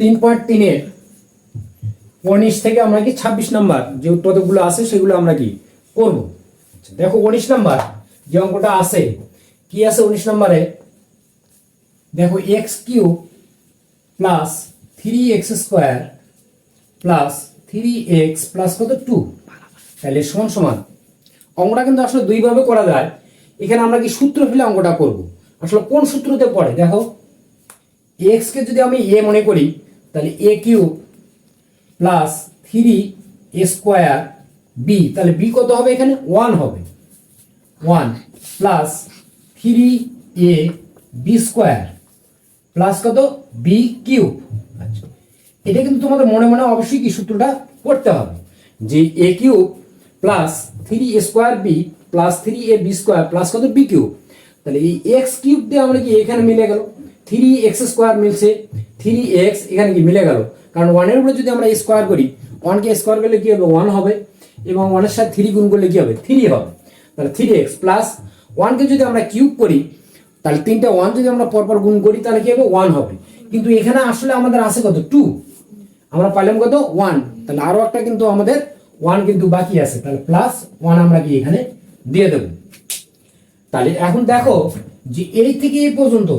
তিন পয়েন্ট তিনের। উনিশ থেকে আমরা কি ছাব্বিশ নাম্বার? যে উৎপাদকগুলো আছে সেগুলো আমরা কি করব? আচ্ছা, দেখো উনিশ নাম্বার যে অঙ্কটা আছে কি আছে উনিশ নাম্বারে? দেখো X cube plus three X square plus three X plus কত? টু। তাহলে সমান সমান। অঙ্কটা কিন্তু আসলে দুইভাবে করা যায়। এখানে আমরা কি সূত্র ফেলে অঙ্কটা করব? আসলে কোন সূত্রতে পড়ে? দেখো এক্সকে যদি আমি এ মনে করি তাহলে A cube plus three A square B তাহলে বি কত হবে এখানে? ওয়ান হবে। One plus three A B square plus কত? B cube. আচ্ছা। এটা কিন্তু তোমাদের মনে মনে অবশ্যই কি সূত্রটা করতে হবে যে A cube plus three A square B plus three A B square plus কত? B cube. তাহলে এই এক্স কিউব দিয়ে আমরা কি এখানে মিলে গেল? থ্রি এক্স স্কোয়ার মিলছে থ্রি এক্স এখানে কি মিলে গেল? কারণ ওয়ানের উপরে যদি আমরা স্কোয়ার করি ওয়ানকে স্কোয়ার করলে কি হবে? ওয়ান হবে। এবং ওয়ানের সাথে থ্রি গুণ করলে কি হবে? থ্রি হবে। তাহলে থ্রি এক্স প্লাস ওয়ানকে যদি আমরা কিউব করি, তাহলে তিনটা ওয়ান যদি আমরা পরপর গুণ করি, তাহলে কি হবে? ওয়ান হবে। কিন্তু এখানে আসলে আমাদের আছে কত? টু আমরা পাইলাম কত? ওয়ান তাহলে আরও একটা কিন্তু আমাদের ওয়ান কিন্তু বাকি আছে। তাহলে প্লাস ওয়ান আমরা কি এখানে দিয়ে দেব? তাহলে এখন দেখো যে এই থেকে এই পর্যন্ত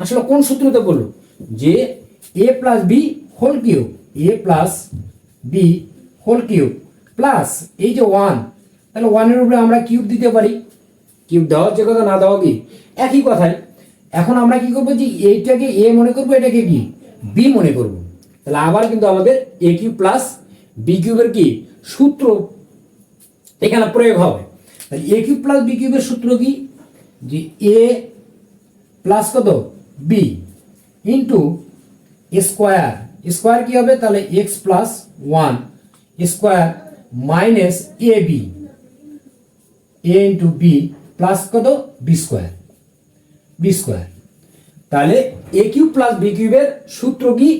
আসলে কোন সূত্রতে বলল? যে A plus B whole cube A plus B whole cube plus এই যে ওয়ান তাহলে ওয়ানের উপরে আমরা কিউব দিতে পারি। কিউব দেওয়া যে কথা না দেওয়া কি? একই কথাই। এখন আমরা কি করব যে এইটাকে এ মনে করব, এটাকে কি? বি মনে করব। তাহলে আবার কিন্তু আমাদের এ কিউব প্লাস বি কিউবের কি? সূত্র এখানে প্রয়োগ হবে। তাহলে এ কিউব প্লাস বি কিউবের সূত্র কি? যে এ প্লাস কত? বি ইন্টু স্কোয়ার স্কোয়ার কি হবে? তাহলে X plus one square minus A B A into B plus কত? বি স্কোয়ার বি স্কোয়ার তাহলে এ কিউব প্লাস বি কিউবের সূত্র কি?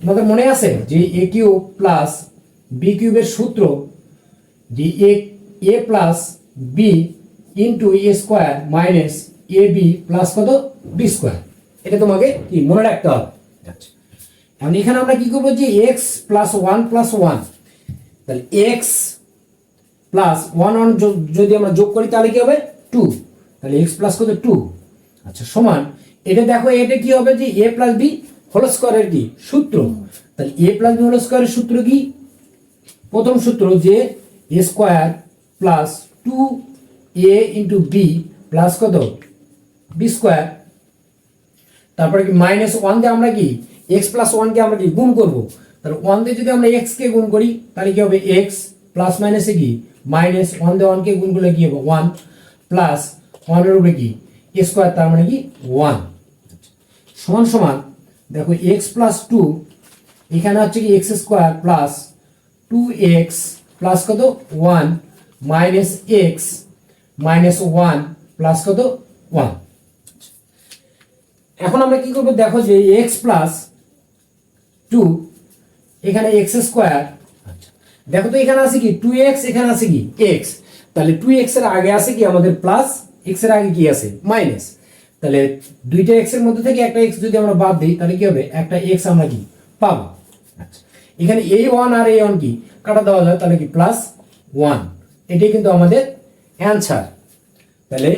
তোমাদের মনে আছে যে এ কিউব প্লাস বি কিউবের সূত্র, যে A A plus B into A square minus A B plus কত? বি স্কোয়ার এটা তোমাকে কি? মনে রাখতে হবে। আচ্ছা। এখন এখানে আমরা কি করব যে X plus one plus one তাহলে এক্স প্লাস ওয়ান ওয়ান যদি আমরা যোগ করি তাহলে কি হবে? টু তাহলে এক্স প্লাস কত? টু আচ্ছা সমান। এটা দেখো এটা কি হবে যে এ প্লাস বি হোল স্কোয়ারের কি? সূত্র। তাহলে এ প্লাস বি হোল স্কোয়ারের সূত্র কি? প্রথম সূত্র যে A square plus two A into B plus কত? বি স্কোয়ার তারপরে কি মাইনাস ওয়ান দিয়ে আমরা কি? এক্স প্লাস ওয়ানকে আমরা কি? গুণ করব। তাহলে ওয়ান দিয়ে যদি আমরা এক্স কে গুণ করি, তাহলে কি হবে? এক্স প্লাস মাইনাসে কি? মাইনাস ওয়ান দিয়ে ওয়ানকে গুণ করলে কি হবে? ওয়ান প্লাস ওয়ানের উপরে কি? স্কোয়ার তার মানে কি? ওয়ান সমান সমান, দেখো এক্স প্লাস টু এখানে হচ্ছে কি X square plus two X plus কত? One minus X minus one plus কত? ওয়ান এখন আমরা কি করব? দেখো যে এক্স প্লাস টু এখানে এক্স স্কোয়ার দেখো তো এখানে আছে কি? টু এক্স এখানে আছে কি? এক্স তাহলে টু এক্সের আগে আছে কি? আমাদের প্লাস এক্সের আগে কি আছে? মাইনাস তাহলে দুইটা এক্সের মধ্যে থেকে একটা এক্স যদি আমরা বাদ দিই তাহলে কি হবে? একটা এক্স আমরা কি? পাবো। আচ্ছা। এখানে এই ওয়ান আর এই ওয়ান কি? কাটা দেওয়া যায় তাহলে কি? প্লাস ওয়ান এটাই কিন্তু আমাদের অ্যান্সার তাহলে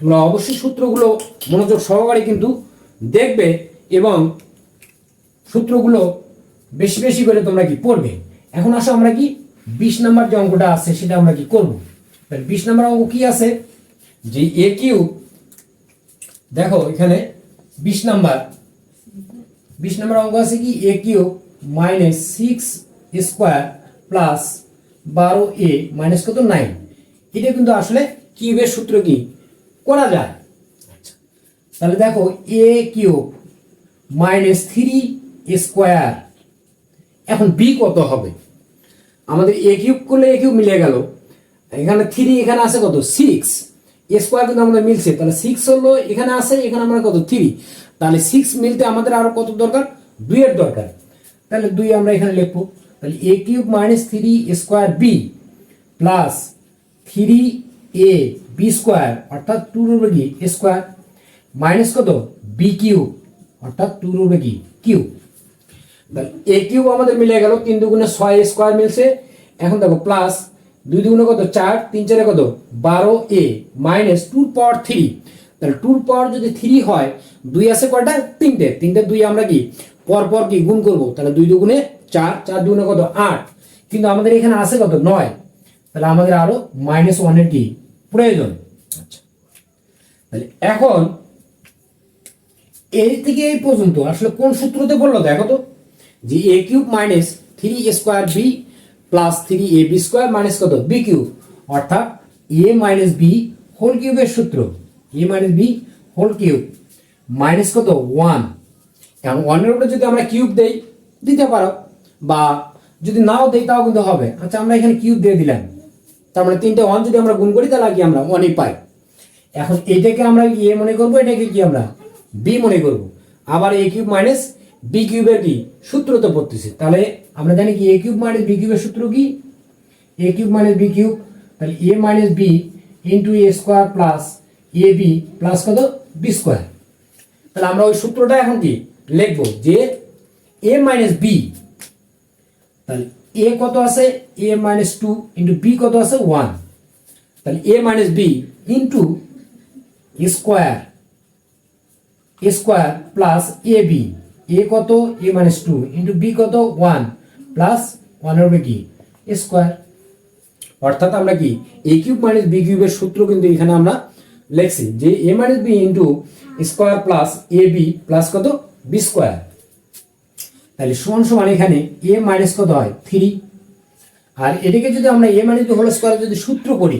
তোমরা অবশ্যই সূত্রগুলো মনোযোগ সহকারে কিন্তু দেখবে এবং সূত্রগুলো বেশি বেশি করে তোমরা কি পড়বে। এখন আসো আমরা কি বিশ নাম্বার যে অঙ্কটা আছে সেটা আমরা কি করব। তাহলে বিশ নাম্বার অঙ্ক কি আছে? যে এ কিউ দেখো এখানে বিশ নাম্বার। বিশ নাম্বার অঙ্ক আছে কি? A cube minus six square plus বারো এ মাইনাস কত? নাইন এটা কিন্তু আসলে কিউবের সূত্র কি? করা যায়। তাহলে দেখো A cube minus three square. এখন বি কত হবে? আমাদের এ কিউব করলে এ কিউব মিলে গেল। এখানে থ্রি, এখানে আছে কত? সিক্স স্কোয়ার কিন্তু আমাদের মিলছে। তাহলে সিক্স হলো, এখানে আছে, এখানে আমরা কত? থ্রি তাহলে সিক্স মিলতে আমাদের আরও কত দরকার? দুইয়ের দরকার। তাহলে দুই আমরা এখানে লিখব। তাহলে A cube minus three square B plus three A B square অর্থাৎ টু রুবে কি স্কোয়ার মাইনাস কত? বি কিউব অর্থাৎ টু রুবে কি তাহলে এ কিউব আমাদের মিলে গেল তিন দুগুণে ছয় স্কোয়ার মিলছে। এখন দেখো প্লাস দুই দুগুণে কত? চার, তিন চারে কত? বারো A minus tour power three তাহলে টুর পাওয়ার যদি থ্রি হয়, দুই আছে কয়টা? তিনটে। তিনটে দুই আমরা কি? পর পর কি গুণ করব? তাহলে দুই দুগুণে চার চার দুগুণে কত? আট। কিন্তু আমাদের এখানে আছে কত? নয়। তাহলে আমাদের আরও মাইনাস ওয়ানের কি? প্রয়োজন। আচ্ছা। তাহলে এখন এই থেকে এই পর্যন্ত আসলে কোন সূত্রতে বলল দেখো তো, যে A cube minus three square B plus three A B square minus কত? বি কিউব অর্থাৎ এ মাইনাস বি হোল কিউবের সূত্র। A minus B whole cube minus কত? ওয়ান এখন ওয়ানের উপরে যদি আমরা কিউব দেই, দিতে পারো। বা যদি নাও দেই, তাও কিন্তু হবে। আচ্ছা আমরা এখানে কিউব দিয়ে দিলাম। তার মানে তিনটে ওয়ান যদি আমরা গুণ করি, তাহলে কি আমরা? ওয়ানই পাই। এখন এটাকে আমরা এ মনে করব? এটাকে কি আমরা? বি মনে করব। আবার এ কিউব মাইনাস বি কিউবের কি? সূত্র তো পড়তেছে। তাহলে আমরা জানি কি? এ কিউব মাইনাস বি কিউবের সূত্র কি? A cube minus B cube তাহলে A minus B into A square plus A B plus কত? বি স্কোয়ার তাহলে আমরা ওই সূত্রটা এখন কি? লিখব যে এ মাইনাস বি তাহলে এ কত আছে? A minus two into B কত আছে? ওয়ান তাহলে A minus B into square square plus A B A কত? A minus two into B কত? ওয়ান প্লাস ওয়ান হবে কি? স্কোয়ার অর্থাৎ আমরা কি? এ কিউব মাইনাস বি কিউবের সূত্র কিন্তু এখানে আমরা লিখছি যে A minus B into square plus A B plus কত? বি স্কোয়ার তাহলে সমান সমান এখানে এ মাইনাস কত হয়? থ্রি আর এটাকে যদি আমরা এ বি হোল স্কোয়ার যদি সূত্র করি,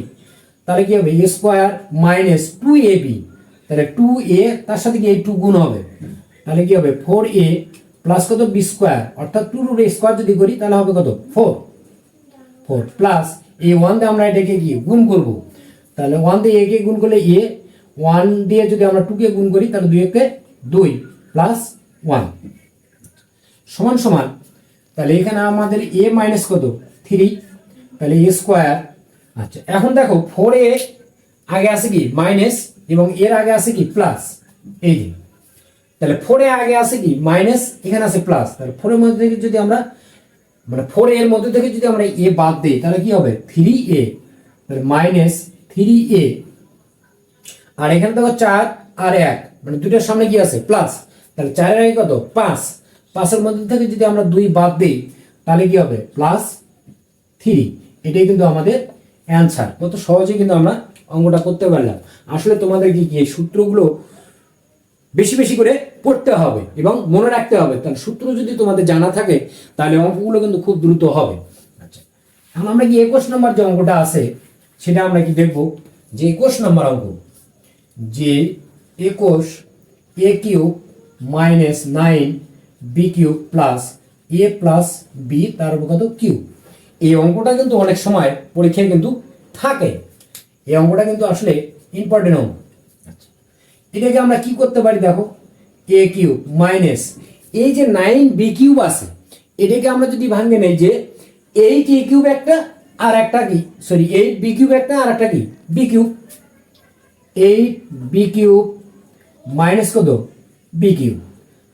তাহলে কি হবে? A square minus two A B তাহলে টু এ তার সাথে কি এই টু গুণ হবে? তাহলে কি হবে? ফোর এ প্লাস কত? বি স্কোয়ার অর্থাৎ টু রুট স্কোয়ার যদি করি, তাহলে হবে কত? Four four plus A one দিয়ে আমরা এটাকে কি? গুণ করব। তাহলে ওয়ান দিয়ে একে গুণ করলে এ ওয়ান দিয়ে যদি আমরা টুকে গুণ করি, তাহলে দুই একে দুই প্লাস ওয়ান সমান সমান, তাহলে এখানে আমাদের এ মাইনাস কত? থ্রি তাহলে এ স্কোয়ার আচ্ছা। এখন দেখো ফোর এ আগে আছে কি? মাইনাস এবং এর আগে আছে কি? প্লাস এই যে। তাহলে ফোরে আগে আছে কি? মাইনাস এখানে আছে প্লাস তাহলে ফোরের মধ্যে থেকে যদি আমরা মানে ফোর এর মধ্যে থেকে যদি আমরা এ বাদ দিই তাহলে কি হবে? থ্রি এ তাহলে মাইনাস থ্রি এ আর এখানে দেখো চার আর এক। মানে দুটোর সামনে কি আছে? প্লাস তাহলে চারের আগে কত? পাঁচ। পাঁচের মধ্যে থেকে যদি আমরা দুই বাদ দিই তাহলে কি হবে? Plus three. এটাই কিন্তু আমাদের অ্যান্সার। কত সহজে কিন্তু আমরা অঙ্কটা করতে পারলাম। আসলে তোমাদের কি কি এই সূত্রগুলো বেশি বেশি করে পড়তে হবে এবং মনে রাখতে হবে? তাহলে সূত্র যদি তোমাদের জানা থাকে, তাহলে অঙ্কগুলো কিন্তু খুব দ্রুত হবে। আচ্ছা। এখন আমরা কি একুশ নম্বর যে অঙ্কটা আছে, সেটা আমরা কি দেখব? যে একুশ নম্বর অঙ্ক, যে একুশ a cube minus nine b cube plus a plus b, তার উপর কত? কিউব। এই অঙ্কটা কিন্তু অনেক সময় পরীক্ষায় কিন্তু থাকে। এই অঙ্কটা কিন্তু আসলে ইম্পর্টেন্ট অঙ্ক। এটাকে আমরা কি করতে পারি দেখো? এ কিউ মাইনাস এই যে নাইন বি কিউব আছে এটাকে আমরা যদি ভাঙে নেই যে এইট এ কিউব একটা আর একটা কি? সরি এইট বি কিউব একটা আর একটা কি? B cube eight b cube minus কত? বি কিউব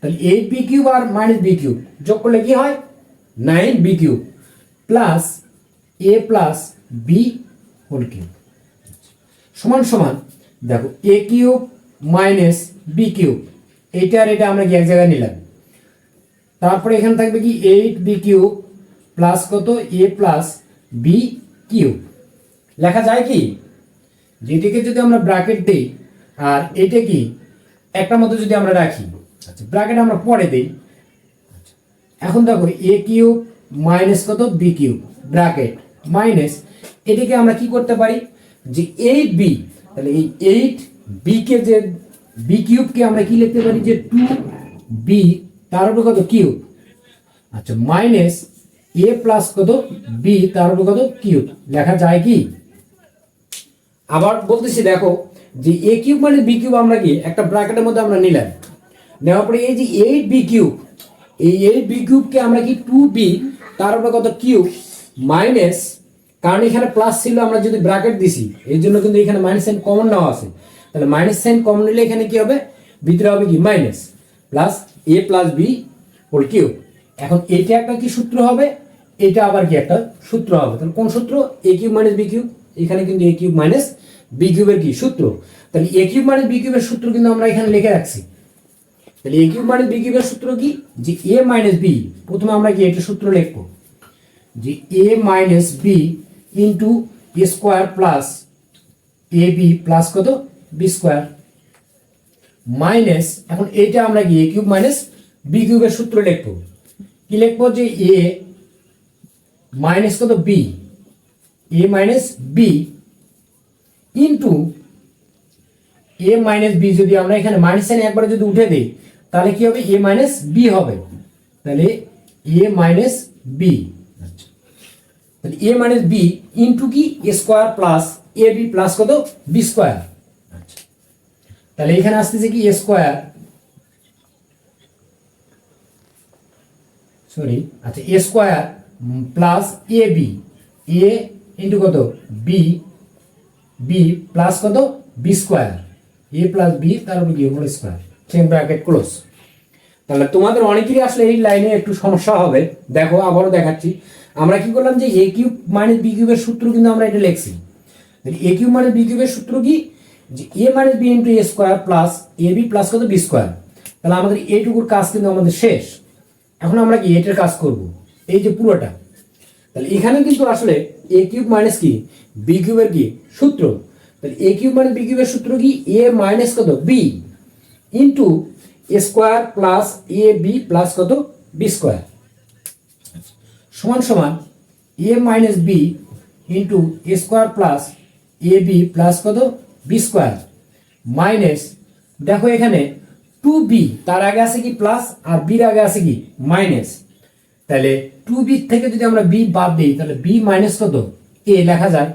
তাহলে এইট বি কিউব আর মাইনাস বি কিউব যোগ করলে কি হয়? Nine b cube plus a plus b whole cube. সমান সমান দেখো a cube minus b cube. এইটা আর এটা আমরা কি এক জায়গায় নিলাম? তারপরে এখানে থাকবে কি এইট বি কিউব প্লাস কত? A plus b cube. লেখা যায় কি? যেটিকে যদি আমরা ব্র্যাকেট দিই আর এটা কি? একটা মতো যদি আমরা রাখি আচ্ছা ব্র্যাকেট আমরা পরে দিই। আচ্ছা, এখন দেখো এ কিউব মাইনাস কত? B cube, bracket, minus. এটাকে আমরা কি করতে পারি? যে এইট বি তাহলে এই এইট বি কে যে বি কিউবকে আমরা কি লিখতে পারি? যে টু বি তার উপর কত? কিউব। আচ্ছা মাইনাস এ প্লাস কত? বি তার উপর কত? কিউব। লেখা যায় কি? আবার বলতেছি, দেখো, যে এ কিউব মানে বি কিউব আমরা কি? একটা ব্র্যাকেটের মধ্যে আমরা নিলাম। নেওয়ার পরে এই যে এইট বি কিউব, এই এইট বি কিউবকে আমরা কি টু বি তার উপরে কত কিউব মাইনাস, কারণ এখানে প্লাস ছিল, আমরা যদি ব্র্যাকেট দিছি, এই জন্য কিন্তু এখানে মাইনাস সাইন কমন নেওয়া আছে। তাহলে মাইনাস সাইন কমন নিলে এখানে কি হবে? ভিতরে হবে কি? Minus plus a plus b whole cube এখন এটা একটা কি সূত্র হবে? এটা আবার কি একটা সূত্র হবে? তাহলে কোন সূত্র? A cube minus b cube. এখানে কিন্তু এ কিউব মাইনাস বি কিউবের কি? সূত্র। তাহলে এ কিউব মাইনাস বি কিউবের সূত্র কিন্তু আমরা এখানে লিখে রাখছি। তাহলে এ কিউব মাইনাস বি কিউবের সূত্র কি? যে এ মাইনাস বি প্রথমে আমরা কি এটা সূত্র লিখব? যে a minus b into a square plus a b plus কত? বি স্কোয়ার মাইনাস এখন এইটা আমরা কি এ কিউব মাইনাস বি কিউবের সূত্র লিখব। কি লিখব যে এ মাইনাস কত? B a minus b into a minus b যদি আমরা এখানে মাইনাস সাইন একবারে যদি উঠে দিই, তাহলে কি হবে? এ মাইনাস বি হবে। তাহলে এ মাইনাস বি তাহলে এ মাইনাস বি ইন্টু কি? A square plus a b plus কত? বি স্কোয়ার তাহলে এখানে আসতেছে কি? এ স্কোয়ার সরি আচ্ছা a square plus a b a into কত? বি বি প্লাস কত? B square a plus b তার উপর কি হোল স্কোয়ার চেন ব্র্যাকেট ক্লোজ তাহলে তোমাদের অনেকেরই আসলে এই লাইনে একটু সমস্যা হবে। দেখো আবারও দেখাচ্ছি। আমরা কি করলাম যে এ কিউব মাইনাস বি কিউবের সূত্র কিন্তু আমরা এটা লিখছি। এ কিউব মাইনাস বি কিউবের সূত্র কি? যে a minus b into a square plus a b plus কত? বি স্কোয়ার তাহলে আমাদের এইটুকুর কাজ কিন্তু আমাদের শেষ। এখন আমরা কি এটার কাজ করব? এই যে পুরোটা। তাহলে এখানে কিন্তু আসলে এ কিউব মাইনাস কি? বি কিউবের কি? সূত্র। তাহলে এ কিউব মাইনাস বি কিউবের সূত্র কি? এ মাইনাস কত? B into a square plus a b plus কত? বি স্কোয়ার সমান সমান a minus b into a square plus a b plus কত? বি স্কোয়ার মাইনাস দেখো এখানে টু বি তার আগে আছে কি প্লাস আর বির আগে আছে কি? মাইনাস তাহলে টু বি থেকে যদি আমরা বি বাদ দিই তাহলে বি মাইনাস কত? এ লেখা যায়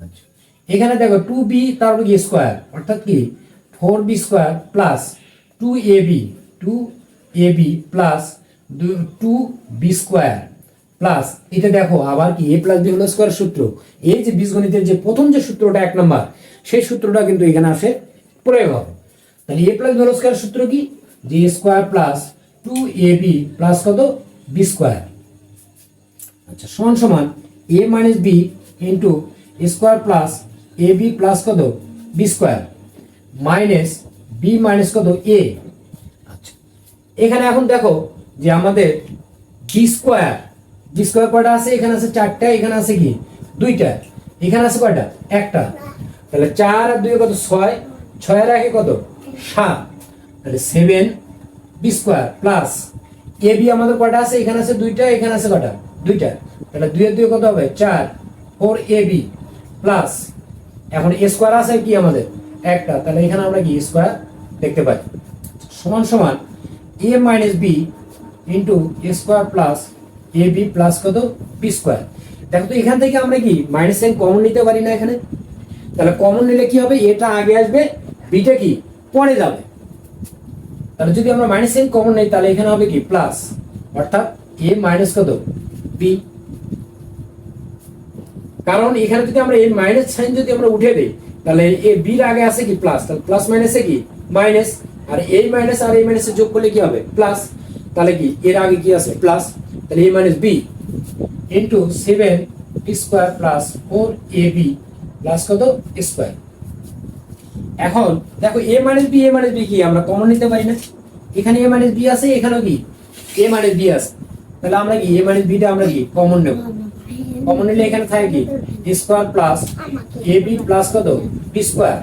আচ্ছা। এখানে দেখো টু বি তারপর কি স্কোয়ার অর্থাৎ কি? Four b square plus two a b two a b plus two b square plus এটা দেখো, আবার কি? A plus b whole square সূত্র। এই যে বীজগণিতের যে প্রথম যে সূত্রটা এক নম্বর, সেই সূত্রটা কিন্তু এখানে আসে প্রয়োগ হবে। তাহলে a plus b whole square সূত্র কি? যে square plus two a b plus কত? বি স্কোয়ার আচ্ছা সমান সমান a minus b into square plus a b plus কত? B square minus b minus কত? এ আচ্ছা এখানে এখন দেখো যে আমাদের বি স্কোয়ার বি স্কোয়ার কয়টা আছে, এখানে আছে চারটা, এখানে আছে কি? দুইটা। এখানে আছে কয়টা? একটা। তাহলে চার আর দুই কত? ছয়। ছয় আর একে কত? সাত। তাহলে seven b square plus a b আমাদের কয়টা আছে? এখানে আছে দুইটা, এখানে আছে কয়টা? দুইটা। তাহলে দুইয়ের দুই কত হবে? চার। ফোর এ বি প্লাস এখন এ স্কোয়ার আছে কি আমাদের? একটা। তাহলে এখানে আমরা কি? স্কোয়ার দেখতে পাই। সমান সমান a minus b into a square plus a b plus কত? বি স্কোয়ার দেখো তো এখান থেকে আমরা কি মাইনাস সাইন কমন নিতে পারি না এখানে? তাহলে কমন নিলে কি হবে? এটা আগে আসবে বিটা কি? পরে যাবে। তাহলে যদি আমরা মাইনাস সাইন কমন নেই, তাহলে এখানে হবে কি? প্লাস অর্থাৎ এ মাইনাস কত? বি কারণ এখানে যদি আমরা এই মাইনাস সাইন যদি আমরা উঠে দেই, তাহলে এ বির আগে আছে কি? প্লাস তাহলে প্লাস মাইনাসে কি? মাইনাস আর এই মাইনাস আর এই মাইনাসে যোগ করলে কি হবে? প্লাস তাহলে কি? এর আগে কি আছে প্লাস তাহলে a minus b into seven square plus four a b plus কত? স্কোয়ার এখন দেখো a minus b a minus b কি? আমরা কমন নিতে পারি না। এখানে এ মাইনাস বি আছে, এখানেও কি এ মাইনাস বি আছে। তাহলে আমরা কি? এ মাইনাস বিটা আমরা কি? কমন নেব। কমন নিলে এখানে থাকে কি? Square plus a b plus কত? বি স্কোয়ার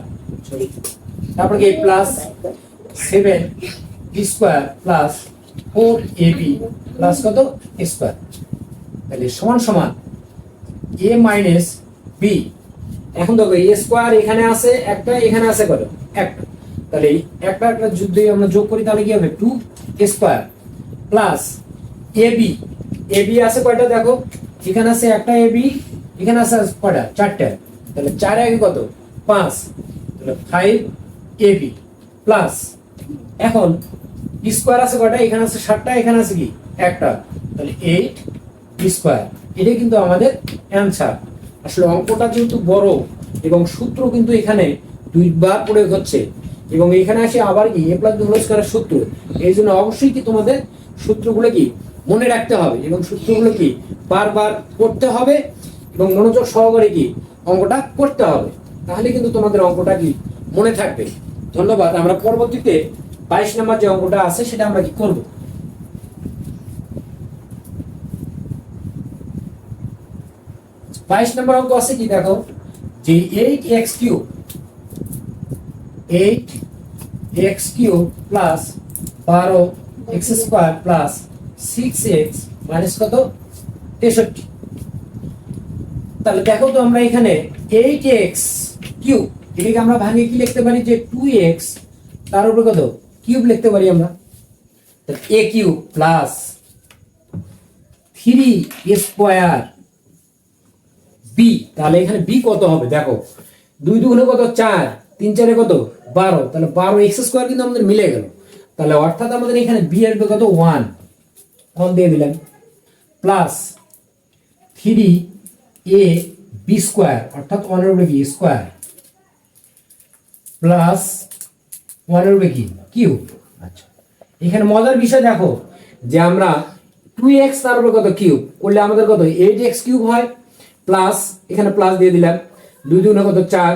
তারপর কি? Plus seven b square plus four a b plus কত? স্কোয়ার তাহলে সমান সমান এ মাইনাস বি এখন দেখো এ স্কোয়ার এখানে আছে, একটা এখানে আছে কত? একটা। তাহলে একটা একটা যদি আমরা যোগ করি, তাহলে কি হবে? Two square plus a b a b আছে কয়টা দেখো? এখানে আছে একটা এ বি এখানে আছে কয়টা? চারটা। তাহলে চার আগে কত? পাঁচ। তাহলে ফাইভ এ বি প্লাস এখন স্কোয়ার আছে কয়টা? এখানে আছে সাতটা, এখানে আছে কি? একটা। তাহলে এইট স্কোয়ার এটাই কিন্তু আমাদের অ্যান্সার আসলে অঙ্কটা যেহেতু বড়, এবং সূত্র কিন্তু এখানে দুইবার প্রয়োগ হচ্ছে, এবং এখানে আসে আবার কি? এ প্লাস বি স্কোয়ারের সূত্র। এই জন্য অবশ্যই কি তোমাদের সূত্রগুলো কি? মনে রাখতে হবে, এবং সূত্রগুলো কি? বারবার করতে হবে, এবং মনোযোগ সহকারে কি? অঙ্কটা করতে হবে। তাহলে কিন্তু তোমাদের অঙ্কটা কি? মনে থাকবে। ধন্যবাদ। আমরা পরবর্তীতে বাইশ নম্বর যে অঙ্কটা আছে, সেটা আমরা কি করব? বাইশ নম্বর অঙ্ক আছে কি দেখো? যে eight x cube eight x cube plus বারো x square plus six x minus কত? তেষট্টি। তাহলে দেখো তো আমরা এখানে এইট এক্স কিউব এটাকে আমরা ভাঙিয়ে কি লিখতে পারি? যে টু এক্স তার উপরে কত? কিউব লিখতে পারি আমরা? A cube plus three square b তাহলে এখানে বি কত হবে? দেখো, দুই দুগুণে কত? চার। তিন চারে কত? বারো। তাহলে বারো এক্স স্কোয়ার কিন্তু আমাদের মিলে গেল। তাহলে অর্থাৎ আমাদের এখানে বি আসবে কত? ওয়ান ওয়ান দিয়ে দিলাম? Plus three a b square অর্থাৎ ওয়ানের উপরে কি স্কোয়ার প্লাস ওয়ানের উপরে কি? কিউব আচ্ছা। এখানে মজার বিষয় দেখো যে আমরা টু এক্স তার উপরে কত কিউব? করলে আমাদের কত? এইট এক্স কিউব হয় প্লাস এখানে প্লাস দিয়ে দিলাম। দুই দুগুণে কত? চার।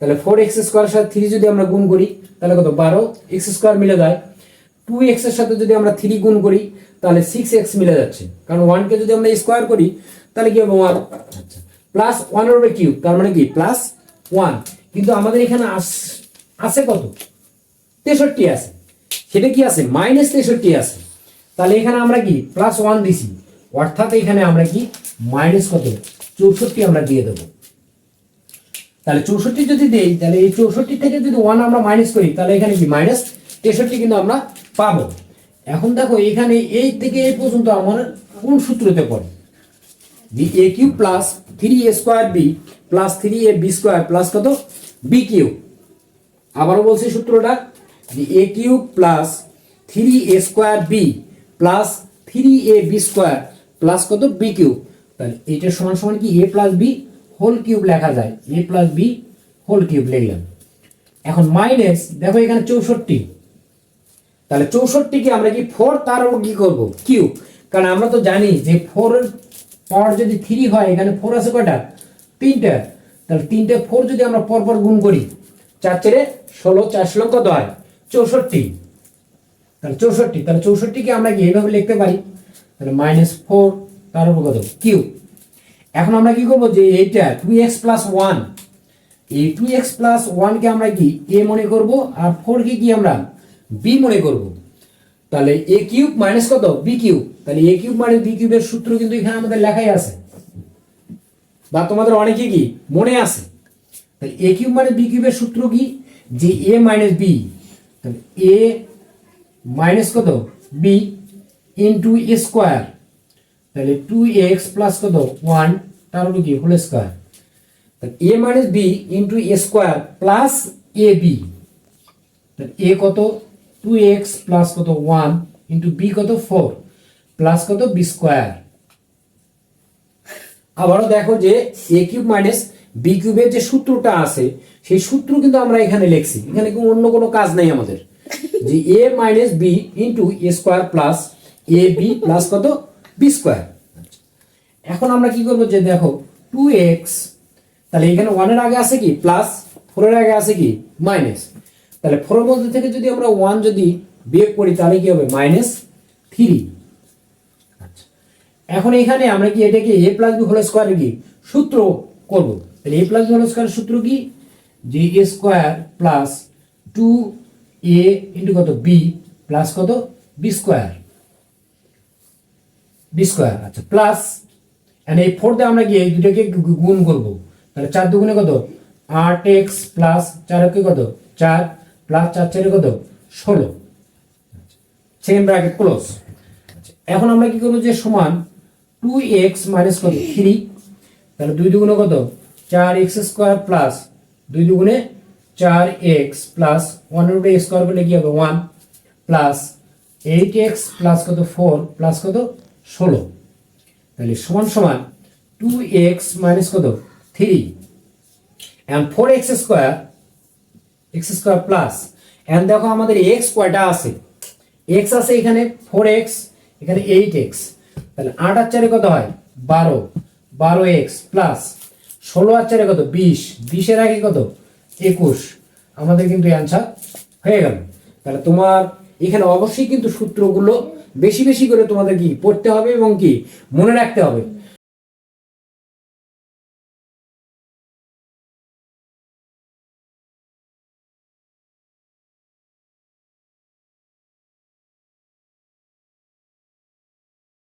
তাহলে ফোর এক্স স্কোয়ার সাথে থ্রি যদি আমরা গুণ করি তাহলে কত? বারো। এক্স স্কোয়ার মিলে যায়। টু এক্সের সাথে যদি আমরা থ্রি গুণ করি তাহলে সিক্স এক্স মিলে যাচ্ছে। কারণ ওয়ানকে যদি আমরা স্কোয়ার করি তাহলে কি হবে? ওয়ান আচ্ছা। প্লাস ওয়ান হবে কিউব তার মানে কি? প্লাস ওয়ান কিন্তু আমাদের এখানে আস- আছে কত? তেষট্টি আছে। সেটা কি আছে? মাইনাস তেষট্টি আছে। তাহলে এখানে আমরা কি? প্লাস ওয়ান দিছি। অর্থাৎ এখানে আমরা কি? মাইনাস কত? চৌষট্টি আমরা দিয়ে দেবো। তাহলে চৌষট্টি যদি দেই, তাহলে এই চৌষট্টি থেকে যদি ওয়ান আমরা মাইনাস করি, তাহলে এখানে কি? মাইনাস তেষট্টি কিন্তু আমরা পাবো। এখন দেখো, এখানে এই থেকে এই পর্যন্ত আমার কোন সূত্রতে পড়ে? B a cube plus three a square b plus three a b square plus কত? বি কিউ আবারও বলছি সূত্রটা। A cube plus three a square b plus three a b square plus কত? বি কিউব তাহলে এইটার সমান সমান কি? A plus b whole cube লেখা যায়। A plus b whole cube লিখলাম। এখন মাইনাস দেখো এখানে চৌষট্টি। তাহলে চৌষট্টিকে আমরা কি ফোর তার উপর কি করব? কিউব কারণ আমরা তো জানি যে ফোর পাওয়ার যদি থ্রি হয়, এখানে ফোর আছে কয়টা? তিনটা। তাহলে তিনটে ফোর যদি আমরা পরপর গুণ করি, চার চারে ষোলো, চার ষোলো কত হয়? চৌষট্টি। তাহলে চৌষট্টি, তাহলে চৌষট্টিকে আমরা কি এইভাবে লিখতে পারি? তাহলে মাইনাস ফোর তার উপর কত? কিউ এখন আমরা কি করব যে এইটা টু এক্স প্লাস ওয়ান এই টু এক্স প্লাস ওয়ানকে আমরা কি এ মনে করব আর ফোরকে কি আমরা বি মনে করব? তাহলে এ কিউব মাইনাস কত? বি কিউব তাহলে এ কিউব মাইনাস বি কিউবের সূত্র কিন্তু এখানে আমাদের লেখাই আছে। বা তোমাদের অনেকে কি মনে আছে? তাহলে এ কিউব মাইনাস বি কিউবের সূত্র কি? যে এ মাইনাস বি তাহলে এ মাইনাস কত? বি ইন্টু এ স্কোয়ার তাহলে টু এক্স প্লাস কত? ওয়ান তার উপর কি? Whole square a minus b into a square plus a b a কত? টু এক্স প্লাস কত? ওয়ান ইন্টু বি কত? ফোর প্লাস কত? বি স্কোয়ার আবারও দেখো যে এ কিউব মাইনাস বি কিউবের যে সূত্রটা আছে, সেই সূত্র কিন্তু আমরা এখানে লিখছি। এখানে কিন্তু অন্য কোনো কাজ নেই আমাদের। যে a minus b into a square plus a b plus কত? বি স্কোয়ার এখন আমরা কি করব যে দেখো টু এক্স তাহলে এখানে ওয়ানের আগে আছে কি? প্লাস ফোরের আগে আছে কি? মাইনাস তাহলে ফোরের মধ্যে থেকে যদি আমরা ওয়ান যদি বিয়োগ করি, তাহলে কি হবে? মাইনাস থ্রি আচ্ছা। এখন এখানে আমরা কি এটাকে a plus b whole square কি? সূত্র করব। তাহলে এ প্লাস হোল স্কোয়ার সূত্র কি? যে a square plus two a into কত? বি প্লাস কত? বি স্কোয়ার বি স্কোয়ার আচ্ছা প্লাস এন্ড এই ফোর দিয়ে আমরা গিয়ে এই দুটাকে গুণ করব। তাহলে চার দুগুণে কত? আট এক্স প্লাস চার একে কত? চার প্লাস চার চারে কত? ষোলো। সেকেন্ড ব্র্যাকেট ক্লোজ এখন আমরা কি করব? যে সমান টু এক্স মাইনাস কত? থ্রি তাহলে দুই দুগুণে কত? চার এক্স স্কোয়ার প্লাস দুই দুগুণে চার এক্স প্লাস ওয়ানের উপরে স্কোয়ার করলে কি হবে? One plus eight x plus কত? ফোর প্লাস কত? ষোলো। তাহলে সমান সমান টু এক্স মাইনাস কত? Three. And four x square x square plus. এখন দেখো আমাদের এক্স কয়টা আছে? এক্স আছে এখানে ফোর এক্স, এখানে এইট এক্স। তাহলে আট আর চারে কত হয়? বারো। বারো এক্স প্লাস ষোলো আর চারে কত? বিশ। বিশের আগে কত? একুশ। আমাদের কিন্তু অ্যান্সার হয়ে গেল। তাহলে তোমার এখানে অবশ্যই কিন্তু সূত্রগুলো বেশি বেশি করে তোমাদের কি পড়তে হবে এবং কি? মনে রাখতে হবে।